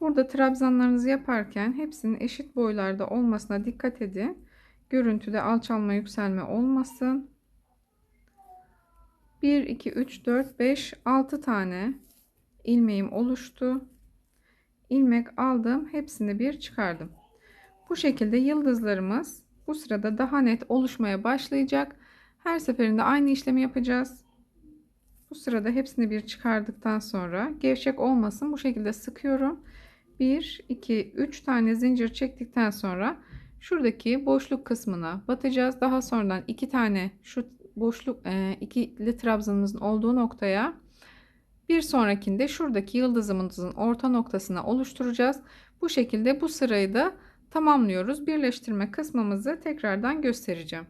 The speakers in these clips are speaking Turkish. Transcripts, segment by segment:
Burada trabzanlarınızı yaparken hepsinin eşit boylarda olmasına dikkat edin. Görüntüde alçalma yükselme olmasın. 1 2 3 4 5 6 tane ilmeğim oluştu. İlmek aldım. Hepsini bir çıkardım. Bu şekilde yıldızlarımız bu sırada daha net oluşmaya başlayacak. Her seferinde aynı işlemi yapacağız. Bu sırada hepsini bir çıkardıktan sonra gevşek olmasın bu şekilde sıkıyorum. 1 2 3 tane zincir çektikten sonra şuradaki boşluk kısmına batacağız. Daha sonradan 2 tane şu boşluk e, ikili trabzanımızın olduğu noktaya bir sonrakinde şuradaki yıldızımızın orta noktasına oluşturacağız. Bu şekilde bu sırayı da tamamlıyoruz. Birleştirme kısmımızı tekrardan göstereceğim.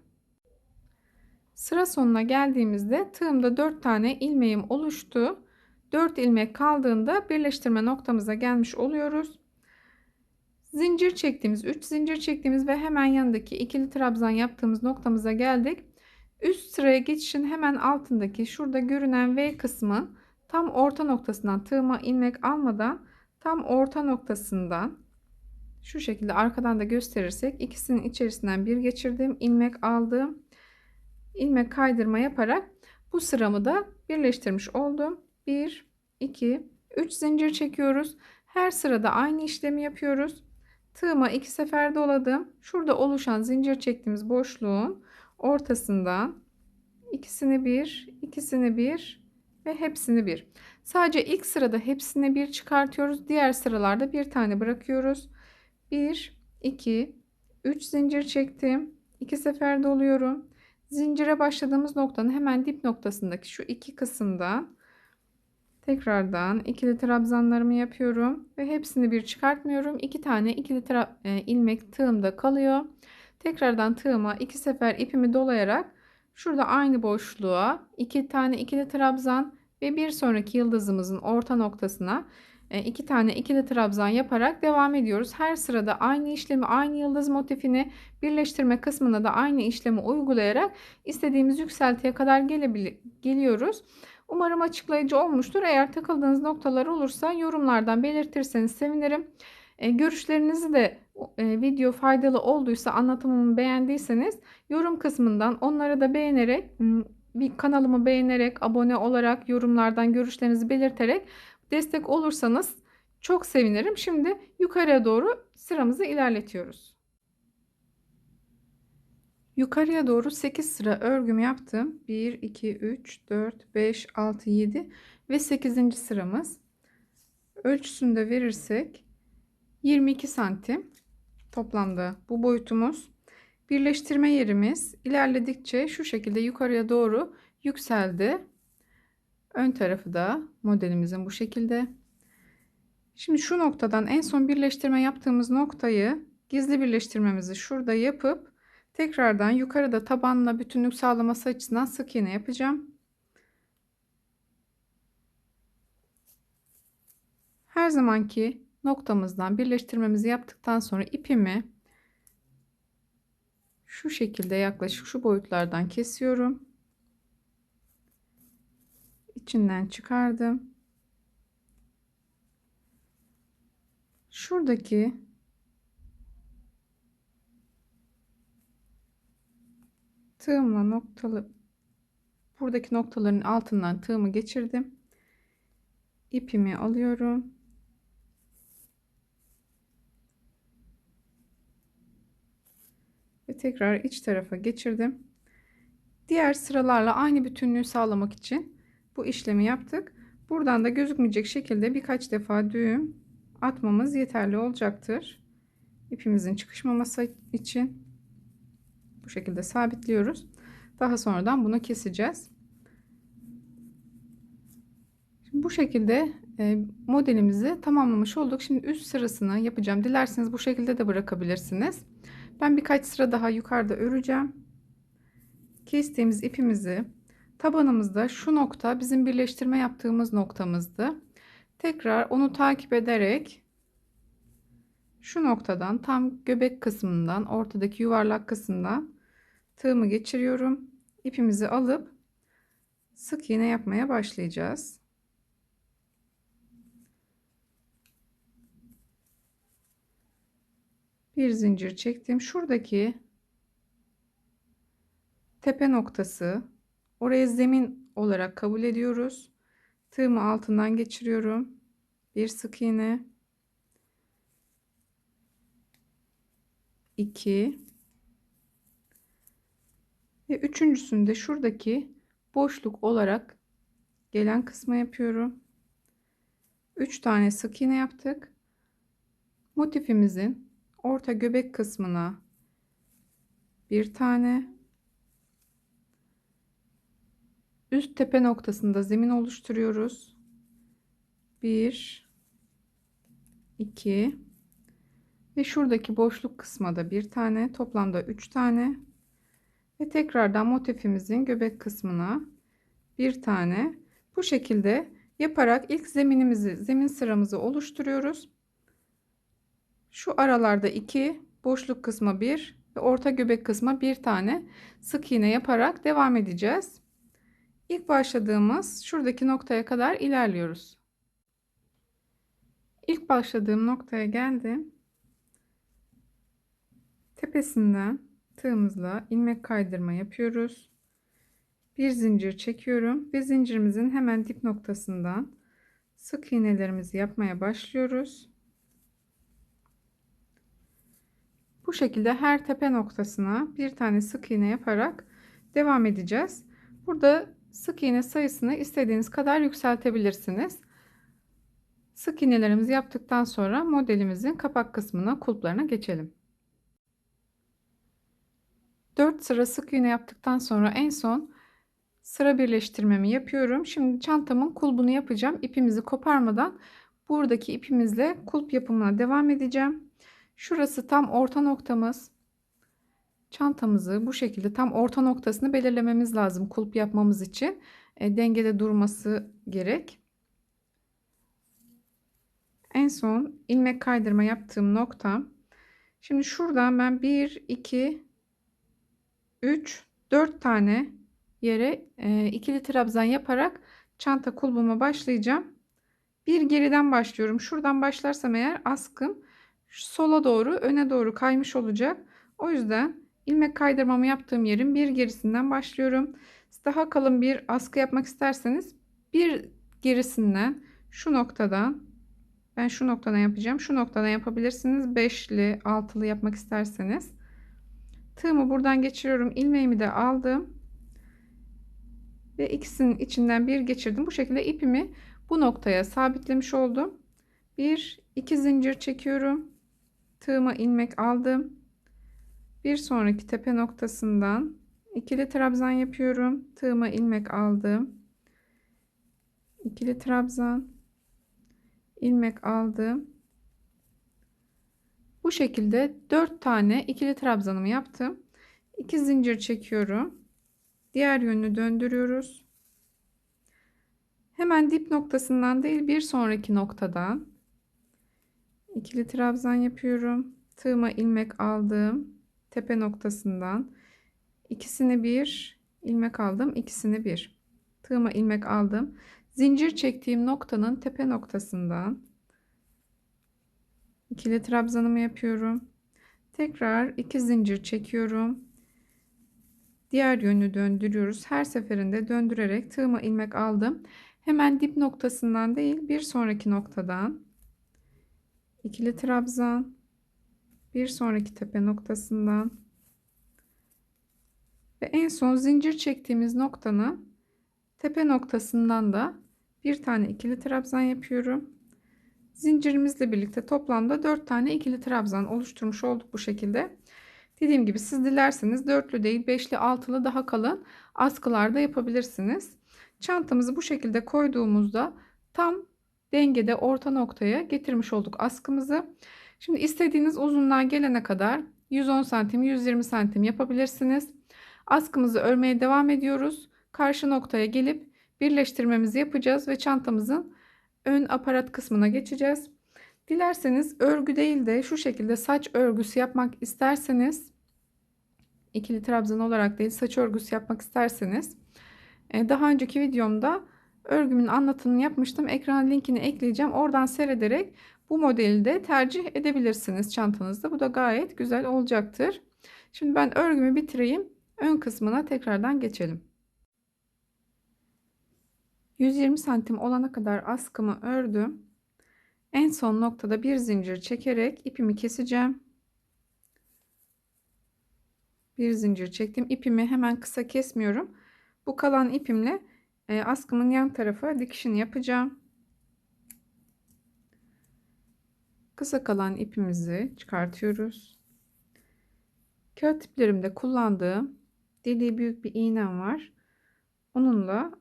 Sıra sonuna geldiğimizde tığımda 4 tane ilmeğim oluştu. 4 ilmek kaldığında birleştirme noktamıza gelmiş oluyoruz. Zincir çektiğimiz 3 zincir çektiğimiz ve hemen yanındaki ikili trabzan yaptığımız noktamıza geldik. Üst sıraya geçişin hemen altındaki şurada görünen V kısmı tam orta noktasından tığıma ilmek almadan tam orta noktasından şu şekilde arkadan da gösterirsek ikisinin içerisinden bir geçirdim ilmek aldım ilmek kaydırma yaparak bu sıramı da birleştirmiş oldum 1 2 3 zincir çekiyoruz. Her sırada aynı işlemi yapıyoruz. Tığıma iki sefer doladım. Şurada oluşan zincir çektiğimiz boşluğun ortasından ikisini bir ikisini bir ve hepsini bir. Sadece ilk sırada hepsini bir çıkartıyoruz. Diğer sıralarda bir tane bırakıyoruz. 1 2 3 zincir çektim. 2 sefer doluyorum. Zincire başladığımız noktanın hemen dip noktasındaki şu iki kısımdan tekrardan ikili trabzanlarımı yapıyorum ve hepsini bir çıkartmıyorum iki tane ikili e, ilmek tığımda kalıyor tekrardan tığıma iki sefer ipimi dolayarak şurada aynı boşluğa iki tane ikili trabzan ve bir sonraki yıldızımızın orta noktasına e, iki tane ikili trabzan yaparak devam ediyoruz. Her sırada aynı işlemi, aynı yıldız motifini birleştirme kısmına da aynı işlemi uygulayarak istediğimiz yükseltiye kadar geliyoruz. Umarım açıklayıcı olmuştur. Eğer takıldığınız noktalar olursa yorumlardan belirtirseniz sevinirim. E, görüşlerinizi de e, video faydalı olduysa anlatımımı beğendiyseniz yorum kısmından onları da beğenerek bir kanalımı beğenerek abone olarak yorumlardan görüşlerinizi belirterek destek olursanız çok sevinirim. Şimdi yukarıya doğru sıramızı ilerletiyoruz. Yukarıya doğru 8 sıra örgüm yaptım. 1, 2, 3, 4, 5, 6, 7 ve 8. sıramız. Ölçüsünü de verirsek 22 santim toplamda bu boyutumuz. Birleştirme yerimiz ilerledikçe şu şekilde yukarıya doğru yükseldi. Ön tarafı da modelimizin bu şekilde. Şimdi şu noktadan en son birleştirme yaptığımız noktayı gizli birleştirmemizi şurada yapıp tekrardan yukarıda tabanla bütünlük sağlaması açısından sık iğne yapacağım. Her zamanki noktamızdan birleştirmemizi yaptıktan sonra ipimi şu şekilde yaklaşık şu boyutlardan kesiyorum içinden çıkardım. Şuradaki tığımla noktalı buradaki noktaların altından tığımı geçirdim. İpimi alıyorum. Ve tekrar iç tarafa geçirdim. Diğer sıralarla aynı bütünlüğü sağlamak için bu işlemi yaptık. Buradan da gözükmeyecek şekilde birkaç defa düğüm atmamız yeterli olacaktır. İpimizin çıkışmaması için bu şekilde sabitliyoruz. Daha sonradan bunu keseceğiz. Şimdi bu şekilde e, modelimizi tamamlamış olduk. Şimdi üst sırasını yapacağım. Dilerseniz bu şekilde de bırakabilirsiniz. Ben birkaç sıra daha yukarıda öreceğim. Kestiğimiz ipimizi Tabanımızda şu nokta bizim birleştirme yaptığımız noktamızdı. Tekrar onu takip ederek şu noktadan tam göbek kısmından ortadaki yuvarlak kısımdan tığımı geçiriyorum. İpimizi alıp sık iğne yapmaya başlayacağız. Bir zincir çektim. Şuradaki tepe noktası oraya zemin olarak kabul ediyoruz. Tığımı altından geçiriyorum. Bir sık iğne. 2 ve üçüncüsünde şuradaki boşluk olarak gelen kısma yapıyorum. 3 tane sık iğne yaptık. Motifimizin orta göbek kısmına bir tane üst tepe noktasında zemin oluşturuyoruz. 1 2 ve şuradaki boşluk kısma bir tane toplamda 3 tane ve tekrardan motifimizin göbek kısmına bir tane bu şekilde yaparak ilk zeminimizi zemin sıramızı oluşturuyoruz. Şu aralarda 2 boşluk kısma 1 ve orta göbek kısma bir tane sık iğne yaparak devam edeceğiz. İlk başladığımız şuradaki noktaya kadar ilerliyoruz. İlk başladığım noktaya geldim. Tepesinden tığımızla ilmek kaydırma yapıyoruz. Bir zincir çekiyorum ve zincirimizin hemen dip noktasından sık iğnelerimizi yapmaya başlıyoruz. Bu şekilde her tepe noktasına bir tane sık iğne yaparak devam edeceğiz. Burada sık iğne sayısını istediğiniz kadar yükseltebilirsiniz. Sık iğnelerimizi yaptıktan sonra modelimizin kapak kısmına kulplarına geçelim. 4 sıra sık iğne yaptıktan sonra en son sıra birleştirmemi yapıyorum. Şimdi çantamın kulbunu yapacağım. İpimizi koparmadan buradaki ipimizle kulp yapımına devam edeceğim. Şurası tam orta noktamız. Çantamızı bu şekilde tam orta noktasını belirlememiz lazım kulp yapmamız için. E, dengede durması gerek. En son ilmek kaydırma yaptığım nokta. Şimdi şuradan ben 1 2 3 4 tane yere e, ikili trabzan yaparak çanta kulbuma başlayacağım. Bir geriden başlıyorum. Şuradan başlarsam eğer askım sola doğru öne doğru kaymış olacak. O yüzden ilmek kaydırmamı yaptığım yerin bir gerisinden başlıyorum. Daha kalın bir askı yapmak isterseniz bir gerisinden şu noktadan ben şu noktadan yapacağım. Şu noktadan yapabilirsiniz. Beşli, altılı yapmak isterseniz. Tığımı buradan geçiriyorum. ilmeğimi de aldım. Ve ikisinin içinden bir geçirdim. Bu şekilde ipimi bu noktaya sabitlemiş oldum. Bir, iki zincir çekiyorum. Tığıma ilmek aldım. Bir sonraki tepe noktasından ikili trabzan yapıyorum. Tığıma ilmek aldım. İkili trabzan ilmek aldım. Bu şekilde 4 tane ikili trabzanımı yaptım. 2 zincir çekiyorum. Diğer yönünü döndürüyoruz. Hemen dip noktasından değil bir sonraki noktadan ikili trabzan yapıyorum. Tığıma ilmek aldım. Tepe noktasından ikisini bir ilmek aldım. ikisini bir. Tığıma ilmek aldım. Zincir çektiğim noktanın tepe noktasından ikili trabzanımı yapıyorum. Tekrar iki zincir çekiyorum. Diğer yönü döndürüyoruz. Her seferinde döndürerek tığıma ilmek aldım. Hemen dip noktasından değil bir sonraki noktadan ikili trabzan bir sonraki tepe noktasından ve en son zincir çektiğimiz noktanın tepe noktasından da bir tane ikili trabzan yapıyorum. Zincirimizle birlikte toplamda 4 tane ikili trabzan oluşturmuş olduk bu şekilde. Dediğim gibi siz dilerseniz dörtlü değil beşli altılı daha kalın askılarda yapabilirsiniz. Çantamızı bu şekilde koyduğumuzda tam dengede orta noktaya getirmiş olduk askımızı. Şimdi istediğiniz uzunluğa gelene kadar 110 santim 120 santim yapabilirsiniz. Askımızı örmeye devam ediyoruz. Karşı noktaya gelip birleştirmemizi yapacağız ve çantamızın ön aparat kısmına geçeceğiz. Dilerseniz örgü değil de şu şekilde saç örgüsü yapmak isterseniz ikili trabzan olarak değil saç örgüsü yapmak isterseniz e, daha önceki videomda örgümün anlatımını yapmıştım. Ekrana linkini ekleyeceğim. Oradan seyrederek bu modeli de tercih edebilirsiniz çantanızda. Bu da gayet güzel olacaktır. Şimdi ben örgümü bitireyim. Ön kısmına tekrardan geçelim. 120 santim olana kadar askımı ördüm. En son noktada bir zincir çekerek ipimi keseceğim. Bir zincir çektim. İpimi hemen kısa kesmiyorum. Bu kalan ipimle e, askımın yan tarafa dikişini yapacağım. Kısa kalan ipimizi çıkartıyoruz. Kağıt iplerimde kullandığım deliği büyük bir iğnem var. Onunla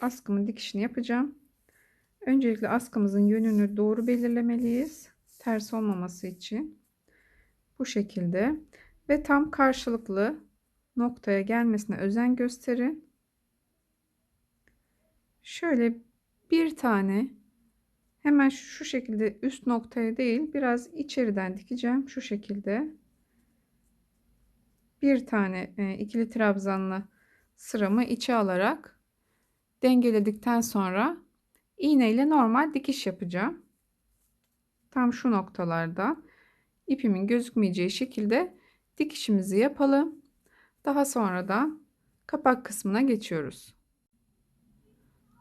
askımın dikişini yapacağım. Öncelikle askımızın yönünü doğru belirlemeliyiz. Ters olmaması için. Bu şekilde ve tam karşılıklı noktaya gelmesine özen gösterin. Şöyle bir tane hemen şu şekilde üst noktaya değil biraz içeriden dikeceğim şu şekilde. Bir tane e, ikili trabzanlı sıramı içe alarak dengeledikten sonra iğne ile normal dikiş yapacağım. Tam şu noktalarda ipimin gözükmeyeceği şekilde dikişimizi yapalım. Daha sonra da kapak kısmına geçiyoruz.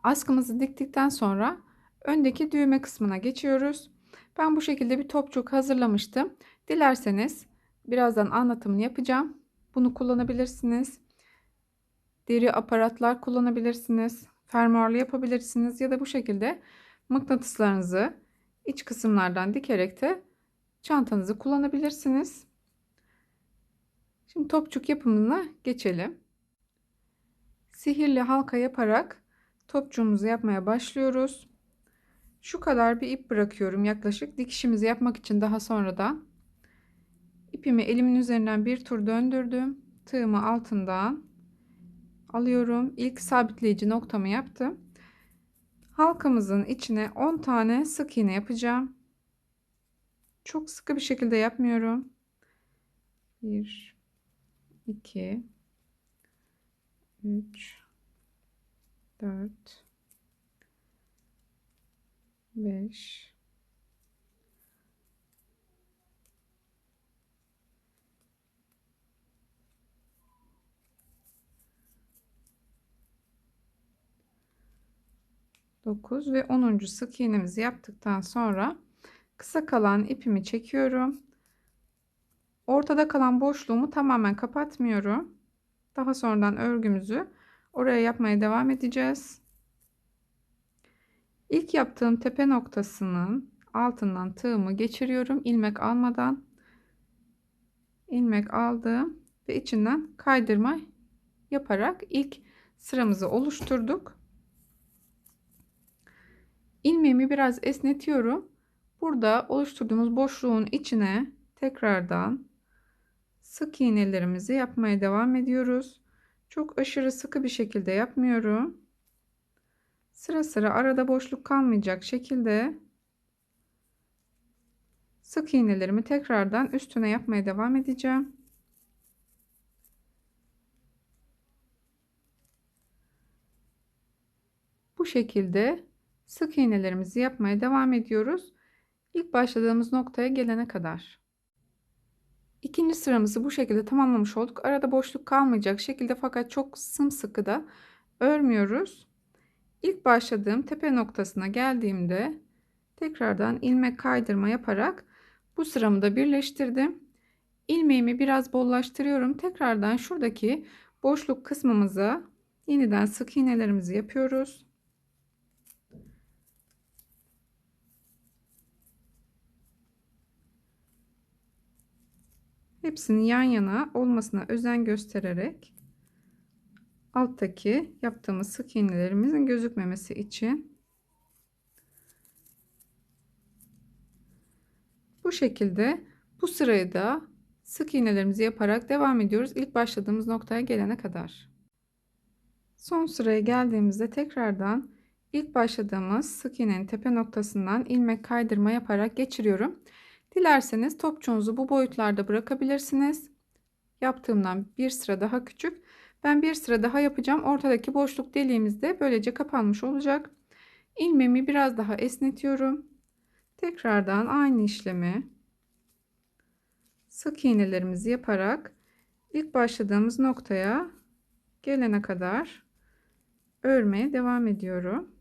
Askımızı diktikten sonra öndeki düğme kısmına geçiyoruz. Ben bu şekilde bir topçuk hazırlamıştım. Dilerseniz birazdan anlatımını yapacağım. Bunu kullanabilirsiniz. Deri aparatlar kullanabilirsiniz. Fermuarlı yapabilirsiniz ya da bu şekilde mıknatıslarınızı iç kısımlardan dikerek de çantanızı kullanabilirsiniz. Şimdi topçuk yapımına geçelim. Sihirli halka yaparak topçuğumuzu yapmaya başlıyoruz. Şu kadar bir ip bırakıyorum yaklaşık dikişimizi yapmak için daha sonradan. İpimi elimin üzerinden bir tur döndürdüm. Tığımı altından alıyorum. İlk sabitleyici noktamı yaptım. Halkamızın içine 10 tane sık iğne yapacağım. Çok sıkı bir şekilde yapmıyorum. 1 2 3 4 5 9 ve 10. sık iğnemizi yaptıktan sonra kısa kalan ipimi çekiyorum. Ortada kalan boşluğumu tamamen kapatmıyorum. Daha sonradan örgümüzü oraya yapmaya devam edeceğiz. İlk yaptığım tepe noktasının altından tığımı geçiriyorum ilmek almadan. ilmek aldım ve içinden kaydırma yaparak ilk sıramızı oluşturduk. İlmeğimi biraz esnetiyorum. Burada oluşturduğumuz boşluğun içine tekrardan sık iğnelerimizi yapmaya devam ediyoruz. Çok aşırı sıkı bir şekilde yapmıyorum. Sıra sıra arada boşluk kalmayacak şekilde sık iğnelerimi tekrardan üstüne yapmaya devam edeceğim. Bu şekilde sık iğnelerimizi yapmaya devam ediyoruz. İlk başladığımız noktaya gelene kadar. İkinci sıramızı bu şekilde tamamlamış olduk. Arada boşluk kalmayacak şekilde fakat çok sımsıkı da örmüyoruz. İlk başladığım tepe noktasına geldiğimde tekrardan ilmek kaydırma yaparak bu sıramı da birleştirdim. İlmeğimi biraz bollaştırıyorum. Tekrardan şuradaki boşluk kısmımıza yeniden sık iğnelerimizi yapıyoruz. Hepsini yan yana olmasına özen göstererek alttaki yaptığımız sık iğnelerimizin gözükmemesi için bu şekilde bu sırayı da sık iğnelerimizi yaparak devam ediyoruz ilk başladığımız noktaya gelene kadar. Son sıraya geldiğimizde tekrardan ilk başladığımız sık iğnenin tepe noktasından ilmek kaydırma yaparak geçiriyorum. Dilerseniz topçuğunuzu bu boyutlarda bırakabilirsiniz. Yaptığımdan bir sıra daha küçük. Ben bir sıra daha yapacağım. Ortadaki boşluk deliğimiz de böylece kapanmış olacak. İlmeğimi biraz daha esnetiyorum. Tekrardan aynı işlemi sık iğnelerimizi yaparak ilk başladığımız noktaya gelene kadar örmeye devam ediyorum.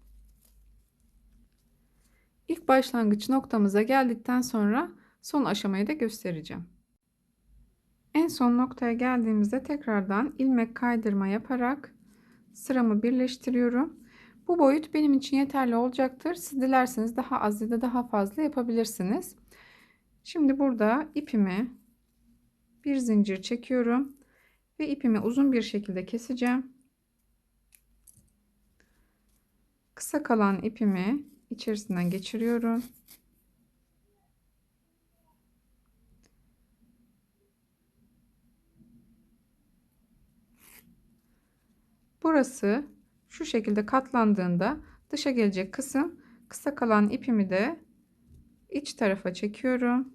İlk başlangıç noktamıza geldikten sonra son aşamayı da göstereceğim. En son noktaya geldiğimizde tekrardan ilmek kaydırma yaparak sıramı birleştiriyorum. Bu boyut benim için yeterli olacaktır. Siz dilerseniz daha az ya da daha fazla yapabilirsiniz. Şimdi burada ipimi bir zincir çekiyorum ve ipimi uzun bir şekilde keseceğim. Kısa kalan ipimi içerisinden geçiriyorum. Burası şu şekilde katlandığında dışa gelecek kısım kısa kalan ipimi de iç tarafa çekiyorum.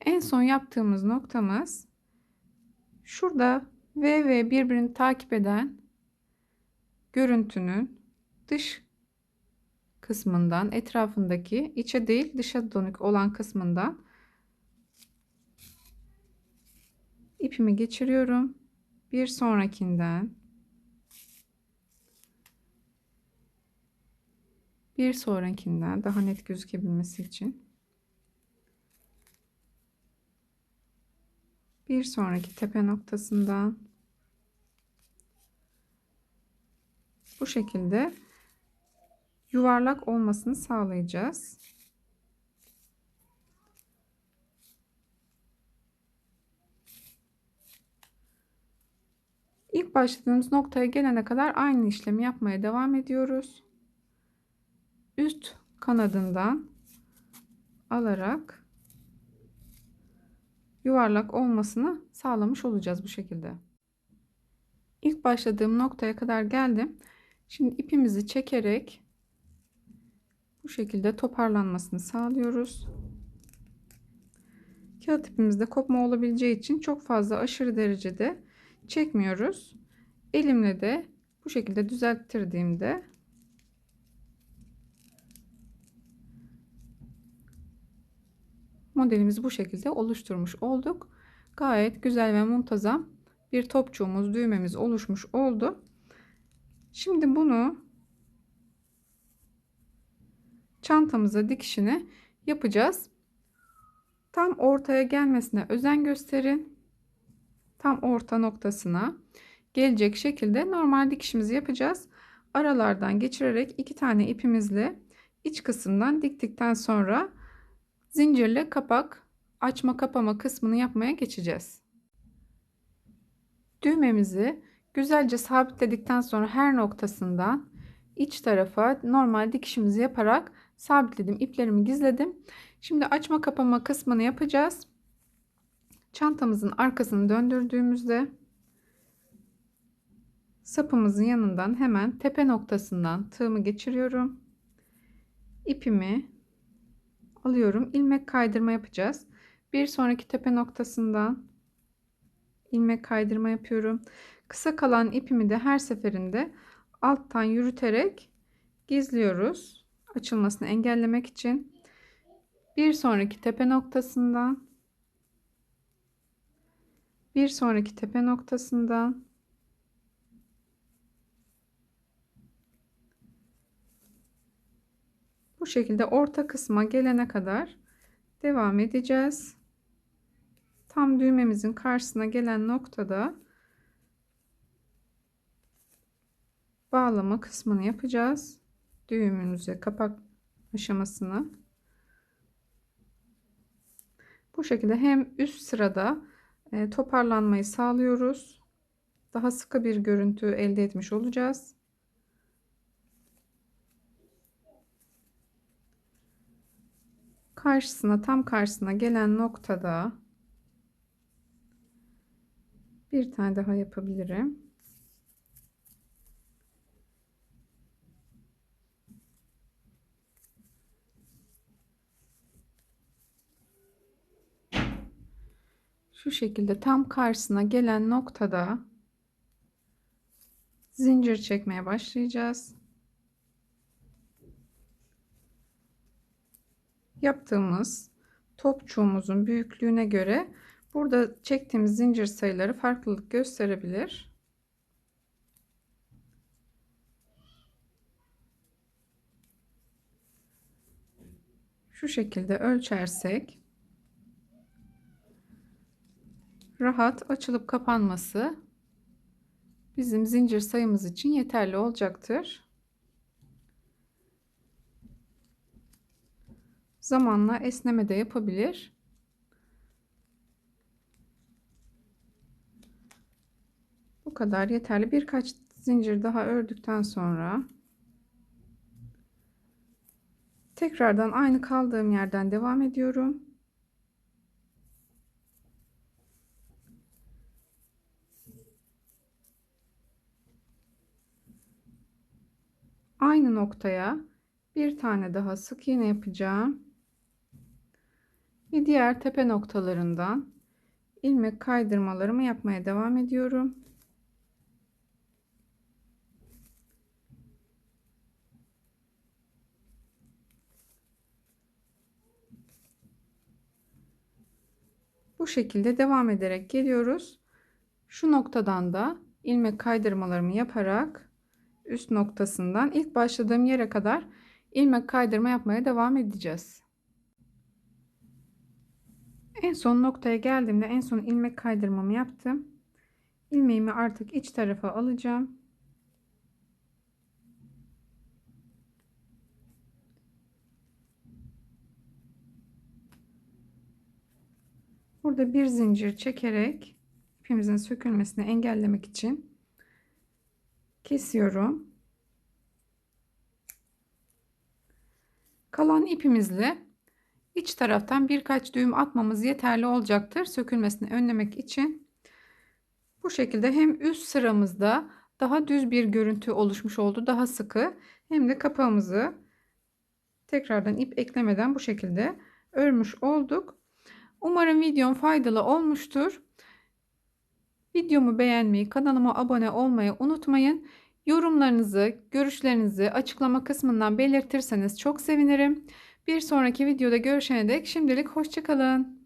En son yaptığımız noktamız şurada V ve birbirini takip eden görüntünün dış kısmından etrafındaki içe değil dışa dönük olan kısmından ipimi geçiriyorum. Bir sonrakinden bir sonrakinden daha net gözükebilmesi için bir sonraki tepe noktasından bu şekilde yuvarlak olmasını sağlayacağız. İlk başladığımız noktaya gelene kadar aynı işlemi yapmaya devam ediyoruz. Üst kanadından alarak yuvarlak olmasını sağlamış olacağız bu şekilde. İlk başladığım noktaya kadar geldim. Şimdi ipimizi çekerek bu şekilde toparlanmasını sağlıyoruz. Kağıt ipimizde kopma olabileceği için çok fazla aşırı derecede çekmiyoruz. Elimle de bu şekilde düzelttirdiğimde modelimizi bu şekilde oluşturmuş olduk. Gayet güzel ve muntazam bir topçuğumuz, düğmemiz oluşmuş oldu. Şimdi bunu çantamıza dikişini yapacağız. Tam ortaya gelmesine özen gösterin. Tam orta noktasına gelecek şekilde normal dikişimizi yapacağız. Aralardan geçirerek iki tane ipimizle iç kısımdan diktikten sonra zincirle kapak açma kapama kısmını yapmaya geçeceğiz. Düğmemizi güzelce sabitledikten sonra her noktasından iç tarafa normal dikişimizi yaparak sabitledim. iplerimi gizledim. Şimdi açma kapama kısmını yapacağız. Çantamızın arkasını döndürdüğümüzde sapımızın yanından hemen tepe noktasından tığımı geçiriyorum. İpimi alıyorum. ilmek kaydırma yapacağız. Bir sonraki tepe noktasından ilmek kaydırma yapıyorum. Kısa kalan ipimi de her seferinde alttan yürüterek gizliyoruz. Açılmasını engellemek için. Bir sonraki tepe noktasından bir sonraki tepe noktasından bu şekilde orta kısma gelene kadar devam edeceğiz. Tam düğmemizin karşısına gelen noktada bağlama kısmını yapacağız. Düğümümüze kapak aşamasını. Bu şekilde hem üst sırada toparlanmayı sağlıyoruz. Daha sıkı bir görüntü elde etmiş olacağız. Karşısına tam karşısına gelen noktada bir tane daha yapabilirim. Şu şekilde tam karşısına gelen noktada zincir çekmeye başlayacağız. Yaptığımız topçuğumuzun büyüklüğüne göre burada çektiğimiz zincir sayıları farklılık gösterebilir. Şu şekilde ölçersek rahat açılıp kapanması bizim zincir sayımız için yeterli olacaktır. Zamanla esneme de yapabilir. Bu kadar yeterli. Birkaç zincir daha ördükten sonra tekrardan aynı kaldığım yerden devam ediyorum. Aynı noktaya bir tane daha sık iğne yapacağım. Bir diğer tepe noktalarından ilmek kaydırmalarımı yapmaya devam ediyorum. Bu şekilde devam ederek geliyoruz. Şu noktadan da ilmek kaydırmalarımı yaparak üst noktasından ilk başladığım yere kadar ilmek kaydırma yapmaya devam edeceğiz. En son noktaya geldiğimde en son ilmek kaydırmamı yaptım. Ilmeğimi artık iç tarafa alacağım. Burada bir zincir çekerek ipimizin sökülmesini engellemek için kesiyorum. Kalan ipimizle iç taraftan birkaç düğüm atmamız yeterli olacaktır sökülmesini önlemek için. Bu şekilde hem üst sıramızda daha düz bir görüntü oluşmuş oldu. Daha sıkı hem de kapağımızı tekrardan ip eklemeden bu şekilde örmüş olduk. Umarım videom faydalı olmuştur. Videomu beğenmeyi, kanalıma abone olmayı unutmayın. Yorumlarınızı, görüşlerinizi açıklama kısmından belirtirseniz çok sevinirim. Bir sonraki videoda görüşene dek şimdilik hoşçakalın.